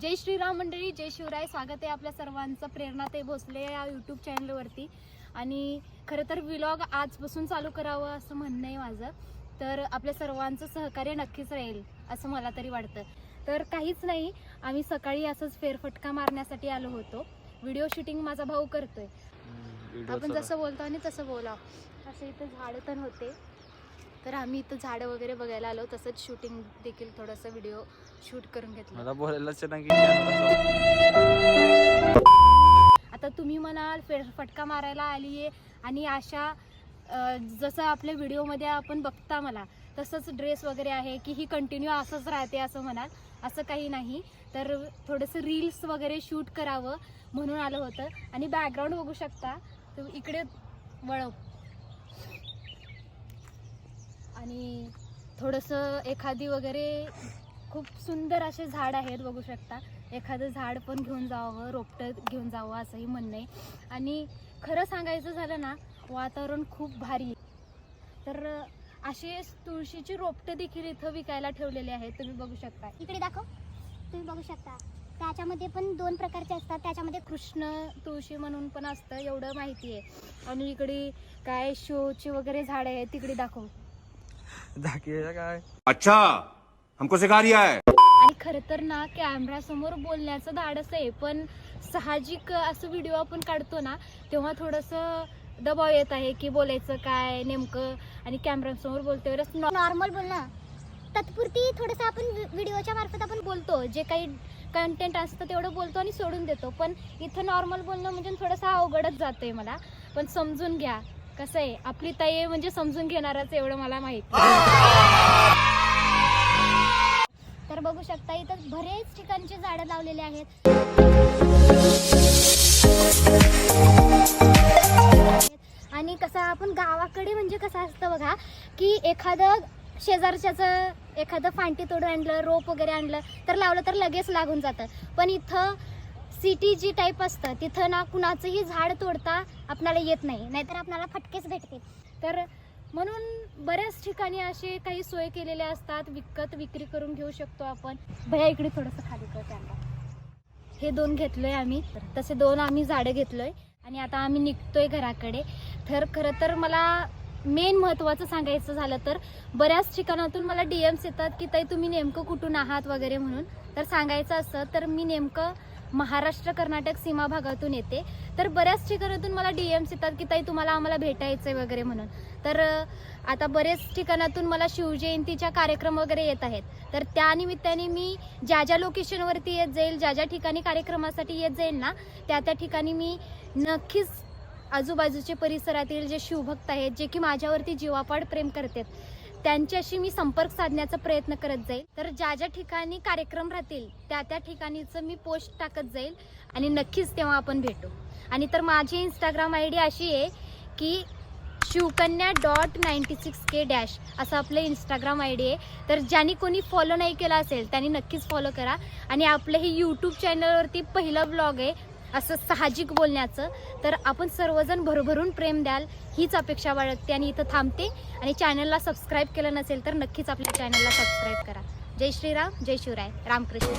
जय श्रीराम मंडळी जय शिवराय. स्वागत आहे आपल्या सर्वांचं प्रेरणा ते भोसले या यूट्यूब चॅनलवरती आणि खरं तर व्लॉग आजपासून चालू करावं असं म्हणणं आहे माझं. तर आपल्या सर्वांचं सहकार्य नक्कीच राहील असं मला तरी वाटतं. तर काहीच नाही आम्ही सकाळी असंच फेरफटका मारण्यासाठी आलो होतो. व्हिडिओ शूटिंग माझा भाऊ करतोय. आपण जसं बोलतो आणि तसं बोला. असं इथं झाडं पण होते. तर आम्ही इथं झाडं वगैरे बघायला आलो तसंच शूटिंग देखील थोडंसं व्हिडिओ शूट करून घेतलं. मला बोलायलाच नाही की आता तुम्ही म्हणाल फेर फटका मारायला आली आहे आणि अशा जसं आपल्या व्हिडिओमध्ये आपण बघता मला तसंच ड्रेस वगैरे आहे की ही कंटिन्यू असंच राहते असं म्हणाल असं काही नाही. तर थोडंसं रील्स वगैरे शूट करावं म्हणून आलं होतं. आणि बॅकग्राऊंड बघू शकता तर इकडे वळव. आणि थोडंसं एखादी वगैरे खूप सुंदर असे झाड आहेत बघू शकता. एखादं झाड पण घेऊन जावं रोपटं घेऊन जावं असंही म्हणणं आहे. आणि खरं सांगायचं झालं ना वातावरण खूप भारी आहे. तर असे तुळशीची रोपटं देखील इथं विकायला ठेवलेले आहेत तुम्ही बघू शकता. इकडे दाखव. तुम्ही बघू शकता. त्याच्यामध्ये पण दोन प्रकारचे असतात. त्याच्यामध्ये कृष्ण तुळशी म्हणून पण असतं एवढं माहिती आहे. आणि इकडे काय शोचे वगैरे झाड आहेत तिकडे दाखव. काय? अच्छा हमको सिखा रिया है. खरं तर ना कॅमेरा समोर बोलण्याचं धाडस आहे पण साहजिक असं व्हिडिओ आपण काढतो ना तेव्हा थोडंसं दबाव येत आहे की बोलायचं काय नेमकं आणि कॅमेरा समोर बोलतोय वेळेस नॉर्मल नॉर्मल बोलणं तत्पुरती थोडंसं आपण व्हिडिओच्या मार्फत आपण बोलतो. जे काही कंटेंट असतं तेवढं बोलतो आणि सोडून देतो. पण इथं नॉर्मल बोलणं म्हणजे थोडंसं अवघडच जातंय मला. पण समजून घ्या. कसं आहे? आपली ताई आहे म्हणजे समजून घेणारच एवढं मला माहिती तर बघू शकता इथं बरेच ठिकाणचे झाडं लावलेली आहेत. आणि कसं आपण गावाकडे म्हणजे कसं असतं बघा की एखादं शेजारच्याचं एखादं फांटी तोडून आणलं रोप वगैरे आणलं तर लावलं तर लगेच लागून जातं. पण इथं सिटी जी टाईप असतं तिथं ना कुणाचंही झाड तोडता आपल्याला येत नाही नाहीतर आपल्याला फटकेच भेटते तर म्हणून बऱ्याच ठिकाणी असे काही सोय केलेल्या असतात. विकत विक्री करून घेऊ शकतो आपण. भया इकडे थोडंसं खाली कर त्यांना. हे दोन घेतलोय आम्ही. तसे दोन आम्ही झाडं घेतलोय. आणि आता आम्ही निघतोय घराकडे. तर खरं तर मला मेन महत्त्वाचं सांगायचं झालं तर बऱ्याच ठिकाणातून मला डी एम्स येतात की ताई तुम्ही नेमकं कुठून आहात? वगैरे म्हणून. तर सांगायचं असं तर मी नेमकं महाराष्ट्र कर्नाटक सीमा भागातून येते. तर बऱ्याच ठिकाणातून मला डी एम्स येतात की ताई तुम्हाला आम्हाला भेटायचं आहे वगैरे म्हणून. तर आता बरेच ठिकाणातून मला शिवजयंतीच्या कार्यक्रम वगैरे येत आहेत. तर त्या निमित्ताने मी ज्या ज्या लोकेशनवरती येत जाईल ज्या ज्या ठिकाणी कार्यक्रमासाठी येत जाईल ना त्या त्या ठिकाणी मी नक्कीच आजूबाजूचे परिसरातील जे शिवभक्त आहेत जे की माझ्यावरती जीवापाड प्रेम करतात त्यांच्याशी मी संपर्क साधण्याचा प्रयत्न करत जाईल. तर ज्या ज्या ठिकाणी कार्यक्रम राहतील त्या त्या ठिकाणीचं मी पोस्ट टाकत जाईल आणि नक्कीच तेव्हा आपण भेटू. आणि तर माझी इंस्टाग्राम आय डी अशी आहे की Shivkanya dot ninety six K dash असं आपलं इंस्टाग्राम आय डी आहे. तर ज्यांनी कोणी फॉलो नाही केला असेल त्यांनी नक्कीच फॉलो करा. आणि आपलं हे यूट्यूब चॅनलवरती पहिलं ब्लॉग आहे असं साहजिक बोलण्याचं. तर आपण सर्वजण भरभरून प्रेम द्याल हीच अपेक्षा बाळगते आणि इथं थांबते. आणि चॅनलला सबस्क्राईब केलं नसेल तर नक्कीच आपल्या चॅनलला सबस्क्राईब करा. जय श्रीराम जय शिवराय. रामकृष्ण.